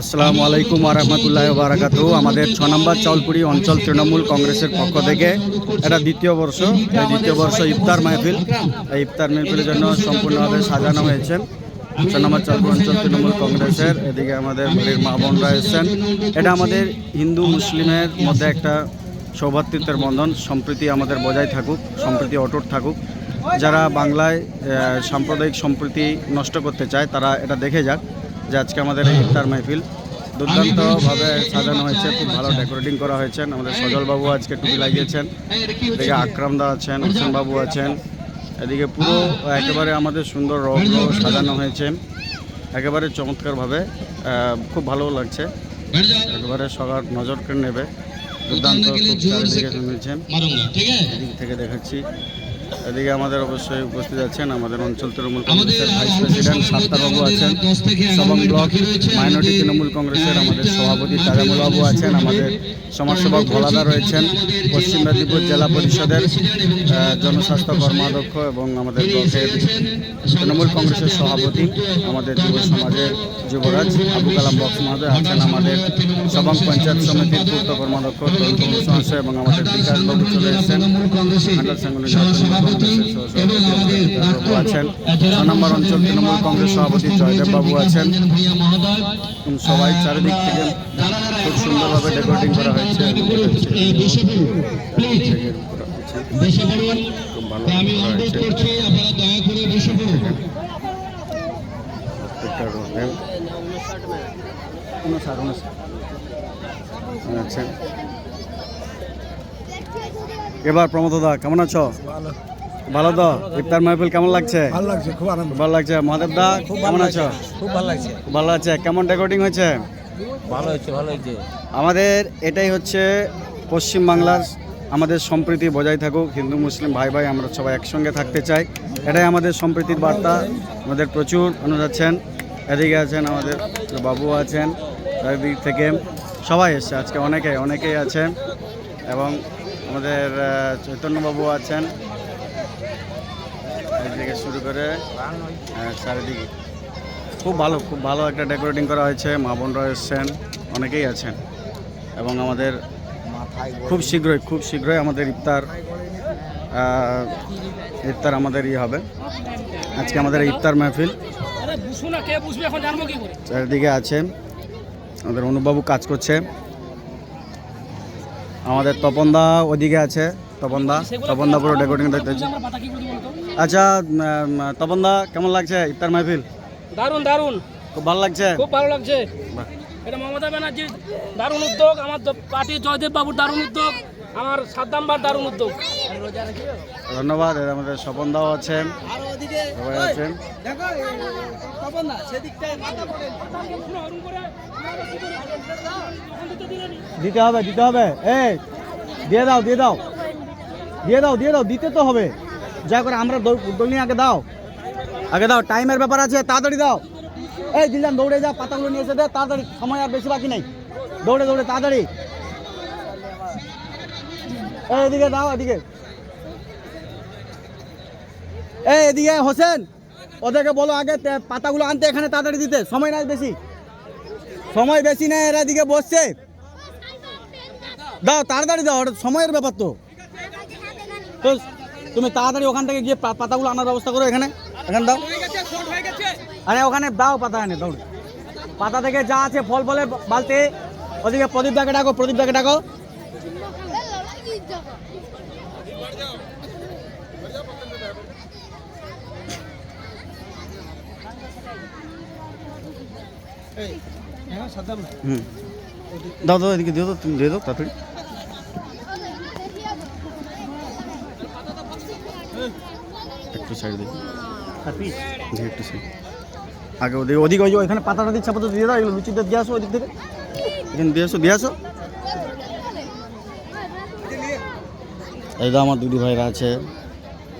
আসসালামু আলাইকুম আরহামতুল্লাহ বারাকাতু আমাদের ছ নম্বর চাউলপুরি অঞ্চল তৃণমূল কংগ্রেসের পক্ষ থেকে এটা দ্বিতীয় বর্ষ। এই দ্বিতীয় বর্ষ ইফতার মাহফিল। এই ইফতার মাহফিলের জন্য সম্পূর্ণভাবে সাজানো হয়েছে। ছ নম্বর চাউলপুর অঞ্চল তৃণমূল কংগ্রেসের এদিকে আমাদের বাড়ির মা বোনরা এসেছেন। এটা আমাদের হিন্দু মুসলিমের মধ্যে একটা সৌভাতৃত্বের বন্ধন। সম্প্রীতি আমাদের বজায় থাকুক, সম্প্রীতি অটুট থাকুক। যারা বাংলায় সাম্প্রদায়িক সম্প্রীতি নষ্ট করতে চায়, তারা এটা দেখে যাক। যে আজকে আমাদের এই ইফতার মাহফিল। দুর্দান্তভাবে সাজানো হয়েছে, খুব ভালো ডেকোরেটিং করা হয়েছে আমাদের সজলবাবু আজকে টুপি লাগিয়েছেন, এদিকে আকরামদা আছেন, হোসেনবাবু আছেন। এদিকে পুরো একেবারে আমাদের সুন্দর রং সাজানো হয়েছে। একেবারে চমৎকারভাবে খুব ভালো লাগছে। একেবারে সবার নজর কেড়ে নেবে। দুর্দান্ত, খুব চারিদিকে শুনেছেন এদিক থেকে দেখাচ্ছি। এদিকে আমাদের অবশ্যই উপস্থিত আছেন আমাদের অঞ্চল তৃণমূল কংগ্রেসের ভাইস প্রেসিডেন্ট সাত্তারবাবু আছেন সবং ব্লক মাইনরিটি তৃণমূল কংগ্রেসের আমাদের সভাপতি তাজামুল বাবু আছেন আমাদের সমাজসেবক ভোলাদা রয়েছেন পশ্চিম মেদিনীপুর জেলা পরিষদের জনস্বাস্থ্য কর্মাধ্যক্ষ এবং আমাদের ব্লকের তৃণমূল কংগ্রেসের সভাপতি আমাদের যুব সমাজের যুবরাজ আবু কালাম বক্স মহোদয় আছেন আমাদের সবং পঞ্চায়েত সমিতির পূর্ত কর্মাধ্যক্ষ তরুণ সহস্র এবং আমাদের বিকাশ বাবু চলে এসেছেন আন্ডার সাংগঠনিক সভাপতি এবং আমাদের নম্বর অঞ্চল তৃণমূল কংগ্রেস সভাপতি জয়দেব বাবু আছেন। সবাই চারিদিক থেকে খুব সুন্দরভাবে ডেকোরেটিং করা হয়েছে। আচ্ছা এবার প্রমোদ দা কেমন আছো? ভালো। ভালো তো? ইফতার মাহফিল কেমন লাগছে? ভালো লাগছে খুব আনন্দ। ভালো লাগছে। মহাদেব দা কেমন আছো? খুব ভালো লাগছে। ভালো আছে কেমন ডেকোরেটিং হয়েছে? ভালো হয়েছে ভালো হয়েছে। আমাদের এটাই হচ্ছে পশ্চিম বাংলার আমাদের সম্প্রীতি বজায় থাকুক হিন্দু মুসলিম ভাই ভাই আমরা সবাই একসঙ্গে থাকতে চাই। এটাই আমাদের সম্প্রীতির বার্তা। আমাদের প্রচুর মানুষ আছেন। এদিকে আছেন আমাদের বাবু আছেন চারিদিক থেকে সবাই এসছে। আজকে অনেকে অনেকেই আছেন এবং আমাদের চৈতন্যবাবু আছেন। থেকে শুরু করে চারিদিকে। খুব ভালো খুব ভালো একটা ডেকোরেটিং করা হয়েছে। মা বোনরা এসছেন অনেকেই আছেন। এবং আমাদের খুব শীঘ্রই খুব শীঘ্রই আমাদের ইফতার ইফতার আমাদের ইয়ে হবে। আজকে আমাদের ইফতার মাহফিল। চারিদিকে আছে আমাদের অনুবাবু কাজ করছে। আমাদের তপনদা ওদিকে আছে তপনদা তপনদা পুরো ডেকোরেটিং দেখতে আচ্ছা তপনদা কেমন লাগছে ইফতার মাহফিল? দারুণ দারুণ খুব ভালো লাগছে? খুব ভালো লাগছে। এটা মমতা ব্যানার্জির দারুণ উদ্যোগ আমার পার্টি জয়দেব বাবুর দারুণ উদ্যোগ আমার সাদ্দামবার দারুণ উদ্যোগ। ধন্যবাদ এর আমাদের স্বপনদাও আছেন সবাই আছেন। দিতে হবে দিতে হবে। এই, দিয়ে দাও দিয়ে দাও। দিয়ে দাও দিয়ে দাও, দিতে তো হবে। যা করে আমরা উদ্যোগ আগে দাও। আগে দাও, টাইমের ব্যাপার আছে, তাড়াতাড়ি দাও। এই দিলাম দৌড়ে যা, পাতাগুলো নিয়ে এসে দে, তাড়াতাড়ি, সময় আর বেশি বাকি নেই। দৌড়ে দৌড়ে, তাড়াতাড়ি। এদিকে দাও, এদিকে। এই, এদিকে হোসেন, ওদেরকে বলো আগে পাতাগুলো আনতে এখানে তাড়াতাড়ি দিতে, সময় নাই বেশি। সময় বেশি নেই, এরা এদিকে বসছে। দাও, তাড়াতাড়ি দাও সময়ের ব্যাপার তো। তো তুমি তাড়াতাড়ি ওখান থেকে গিয়ে পাতাগুলো আনার ব্যবস্থা করো এখানে। এখানে দাও। আরে, ওখানে দাও, পাতা এনে, দৌড়ে। পাতা থেকে যা আছে, ফল ফলে, বালতে। ওদিকে প্রদীপ দাকে ডাকো, প্রদীপ দাকে ডাকো। হুম দাও দাও এদিকে দিও তো তুমি দিয়ে দাও তাড়াতাড়ি। একটু সাইড একটু সাইড আগে ওদিকে ওদিকে ওই যে ওইখানে পাতাটা দিচ্ছে আপাতত দিয়ে দাও এগুলো দিয়ে আসো ওদিক থেকে। এখানে দিয়ে আসো দিয়ে আসো। এই তো আমার দিদি ভাইরা আছে।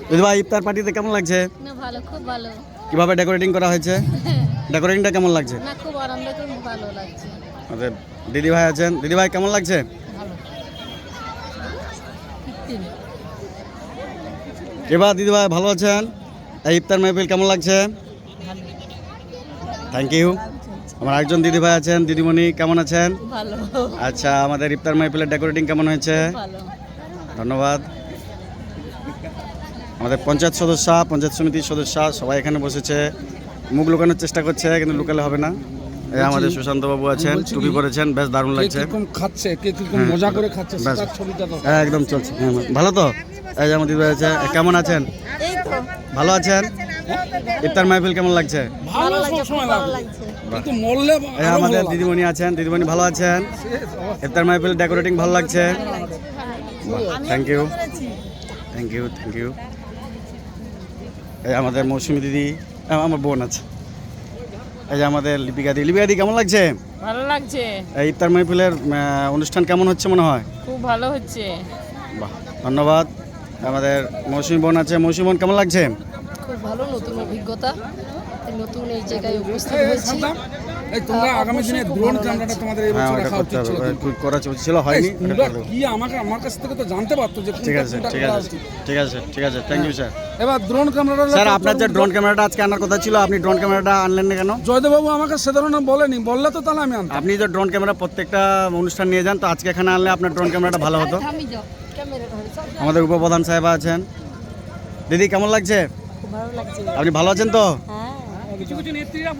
দিদি ভাই ইফতার পার্টিতে কেমন লাগছে? না ভালো খুব ভালো। কীভাবে ডেকোরেটিং করা হয়েছে? ডেকোরেটিংটা কেমন লাগছে? না খুব খুব ভালো লাগছে। আমাদের দিদি ভাই আছেন? দিদি ভাই কেমন লাগছে? এবার দিদি ভাই ভালো আছেন? এই ইফতার মাহফিল কেমন লাগছে? থ্যাংক ইউ আচ্ছা আমার একজন দিদি ভাই আছেন দিদিমণি কেমন আছেন? ভালো। আচ্ছা আমাদের ইফতার মাহফিলের ডেকোরেটিং কেমন হয়েছে? ভালো। ধন্যবাদ। আমাদের পঞ্চায়েত সদস্য পঞ্চায়েত সমিতির সদস্য সবাই এখানে বসেছে। মুখ লুকানোর চেষ্টা করছে কিন্তু লুকালে হবে না। এই আমাদের সুশান্ত বাবু আছেন টুপি পরেছেন বেশ দারুণ লাগছে। কীরকম খাচ্ছে কে কীরকম হ্যাঁ, মজা করে খাচ্ছে ব্যাস। সেটার ছবিটা তো হ্যাঁ একদম চলছে। হ্যাঁ, ভালো তো? এই যে আমার দিদি আছে কেমন আছেন? ভালো আছেন? ইফতার মাহফিল কেমন লাগছে? ভালো কিন্তু মরলে আমাদের দিদিমণি আছেন দিদিমণি ভালো আছেন। ইফতার মাহফিল ডেকোরেটিং ভালো লাগছে। Thank you thank you thank you এই আমাদের মৌসুমী দিদি আমার বোন আছে। এই যে আমাদের লিপিকাদি। লিপিকাদি লিপিকা দি কেমন লাগছে? ভালো লাগছে। এই ইফতার মাহফিলের অনুষ্ঠান কেমন হচ্ছে মনে হয়? খুব ভালো হচ্ছে। বাহ ধন্যবাদ। আমাদের মৌসুমী বোন আছে। মৌসুমী বোন কেমন লাগছে? খুব ভালো নতুন অভিজ্ঞতা। নতুন এই জায়গায় উপস্থিত হয়েছি। তোমরা আগামী দিনে ড্রোন ক্যামেরাটা তোমাদের এই হ্যাঁ বছর রাখা উচিত ছিল। করা ছিল হয়নি। কি আমাকে আমার কাছ থেকে তো জানতে পারতো যে ঠিক আছে ঠিক আছে ঠিক আছে ঠিক আছে থ্যাংক ইউ স্যার এবার ড্রোন ক্যামেরাটা স্যার আপনার যে ড্রোন ক্যামেরাটা আজকে আনার কথা ছিল আপনি ড্রোন ক্যামেরাটা আনলেন না কেন? জয়দেব বাবু আমাকে সে ধরনের বলেনি। বললে তো তাহলে আমি আনতাম। আপনি যে ড্রোন ক্যামেরা প্রত্যেকটা অনুষ্ঠান নিয়ে যান তো আজকে এখানে আনলে আপনার ড্রোন ক্যামেরাটা ভালো হতো। আমাদের উপপ্রধান সাহেব আছেন। দিদি কেমন লাগছে? খুব ভালো লাগছে। আপনি ভালো আছেন তো? হ্যাঁ। কিছু কিছু নেত্রীরা